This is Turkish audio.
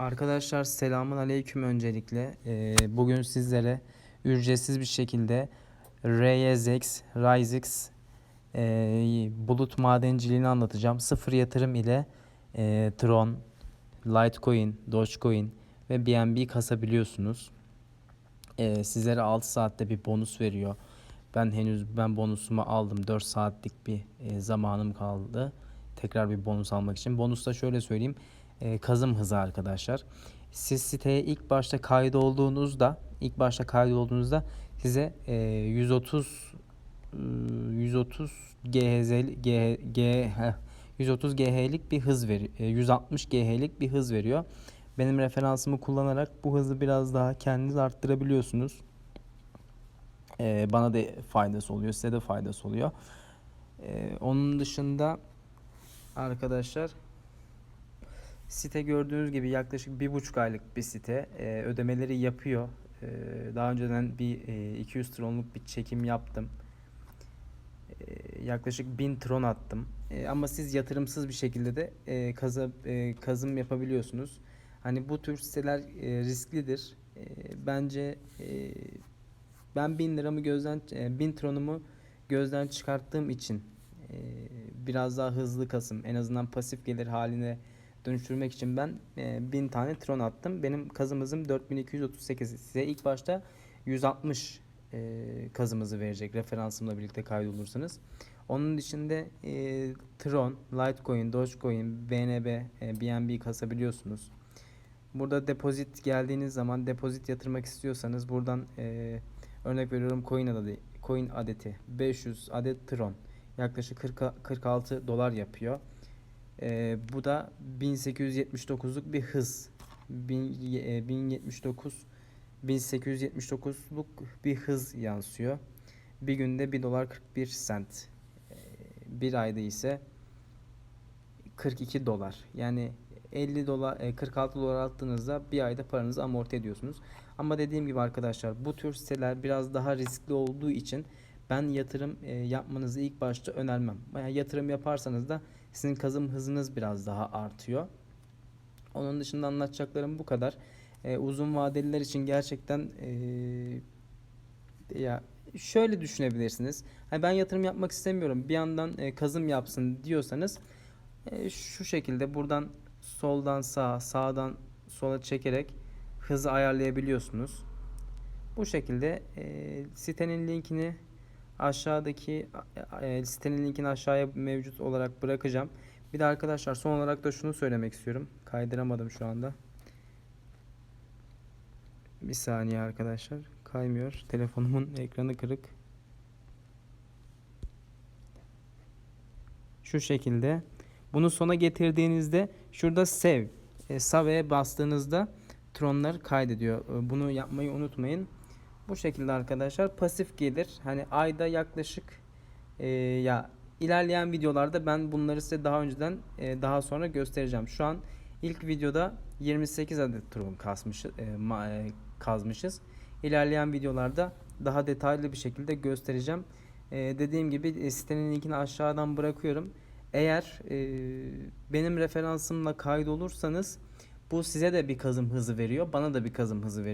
Arkadaşlar selamun aleyküm öncelikle. Ee, bugün sizlere ücretsiz bir şekilde RYZX, RYZX e, bulut madenciliğini anlatacağım. Sıfır yatırım ile e, Tron, Litecoin, Dogecoin ve BNB kasabiliyorsunuz. E, sizlere 6 saatte bir bonus veriyor. Ben henüz ben bonusumu aldım. 4 saatlik bir e, zamanım kaldı. Tekrar bir bonus almak için. Bonusta şöyle söyleyeyim. E, kazım hızı arkadaşlar. Siz siteye ilk başta kaydolduğunuzda ilk başta kaydolduğunuzda size e, 130 e, 130 GHz G, G, heh, 130 GHz'lik bir hız veriyor. 160 GHz'lik bir hız veriyor. Benim referansımı kullanarak bu hızı biraz daha kendiniz arttırabiliyorsunuz. Ee, bana da faydası oluyor, size de faydası oluyor. Ee, onun dışında arkadaşlar site gördüğünüz gibi yaklaşık bir buçuk aylık bir site. Ee, ödemeleri yapıyor. Ee, daha önceden bir e, 200 tronluk bir çekim yaptım. Ee, yaklaşık 1000 tron attım. Ee, ama siz yatırımsız bir şekilde de e, kazı, e, kazım yapabiliyorsunuz. Hani bu tür siteler e, risklidir. E, bence e, ben 1000 liramı gözden e, 1000 tronumu gözden çıkarttığım için e, biraz daha hızlı kasım en azından pasif gelir haline dönüştürmek için ben e, 1000 tane tron attım. Benim kazım hızım 4238. Size ilk başta 160 e, kazımızı verecek referansımla birlikte kaydolursanız. Onun dışında e, Tron, Litecoin, Dogecoin, BNB, e, BNB kasabiliyorsunuz. Burada depozit geldiğiniz zaman depozit yatırmak istiyorsanız buradan e, örnek veriyorum coin adeti, coin adeti 500 adet Tron yaklaşık 40, 46 dolar yapıyor. E, bu da 1879'luk bir hız. Bin, e, 1079 1879'luk bir hız yansıyor. Bir günde 1 dolar 41 sent. E, bir ayda ise 42 dolar. Yani 50 dolar, e, 46 dolar attığınızda bir ayda paranızı amorti ediyorsunuz. Ama dediğim gibi arkadaşlar bu tür siteler biraz daha riskli olduğu için ben yatırım e, yapmanızı ilk başta önermem. Yani yatırım yaparsanız da sizin kazım hızınız biraz daha artıyor. Onun dışında anlatacaklarım bu kadar. E, uzun vadeliler için gerçekten e, ya şöyle düşünebilirsiniz. Hani ben yatırım yapmak istemiyorum. Bir yandan e, kazım yapsın diyorsanız e, şu şekilde buradan soldan sağa, sağdan sola çekerek hızı ayarlayabiliyorsunuz. Bu şekilde e, sitenin linkini aşağıdaki e, sitenin linkini aşağıya mevcut olarak bırakacağım. Bir de arkadaşlar son olarak da şunu söylemek istiyorum. Kaydıramadım şu anda. Bir saniye arkadaşlar. Kaymıyor. Telefonumun ekranı kırık. Şu şekilde. Bunu sona getirdiğinizde şurada save. E, save'e bastığınızda tronlar kaydediyor. E, bunu yapmayı unutmayın. Bu şekilde arkadaşlar pasif gelir. Hani ayda yaklaşık e, ya ilerleyen videolarda ben bunları size daha önceden e, daha sonra göstereceğim. Şu an ilk videoda 28 adet tron kasmış, e, ma, e, kazmışız. İlerleyen videolarda daha detaylı bir şekilde göstereceğim. E, dediğim gibi e, sitenin linkini aşağıdan bırakıyorum. Eğer e, benim referansımla kaydolursanız bu size de bir kazım hızı veriyor. Bana da bir kazım hızı veriyor.